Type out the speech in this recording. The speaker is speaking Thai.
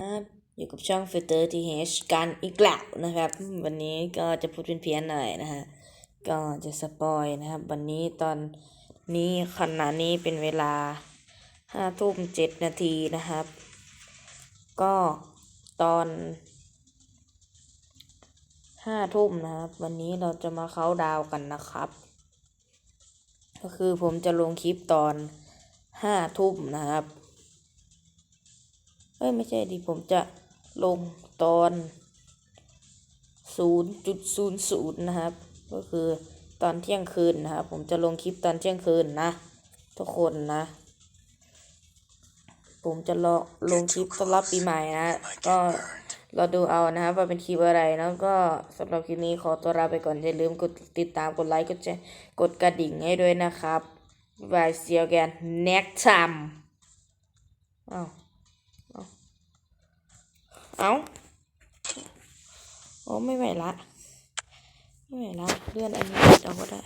ครับอยู่กับช่องฟิลเตอร์ทีเฮชกันอีกแล้วนะครับ วันนี้ก็จะพูดเป็นเพี้ยนๆหน่อยนะฮะ ก็จะสปอยนะครับ วันนี้ตอนนี้ขณะนี้เป็นเวลาห้าทุ่มเจ็ดนาทีนะครับ ก็ตอนห้าทุ่มนะครับ วันนี้เราจะมาเขาดาวกันนะครับ ก็คือผมจะลงคลิปตอนห้าทุ่มนะครับ เอ้ยไม่ใช่ดิผมจะลงตอนศูนย์จุดศูนย์ศูนย์นะครับ ก็คือตอนเที่ยงคืนนะครับ ผมจะลงคลิปตอนเที่ยงคืนนะ ทุกคนนะ ผมจะรอลงคลิปต้อนรับปีใหม่นะ ก็เราดูเอานะครับว่าเป็นคลิปอะไรแล้วก็สำหรับคลิปนี้ขอตัวลาไปก่อน อย่าลืมกดติดตามกดไลค์กดแชร์กดกระดิ่งให้ด้วยนะครับบายเซียแกน next time อ้าว เอาโอ้ไม่ไหวละ ไม่ไหวละ เลื่อนอันนี้เอาก็ได้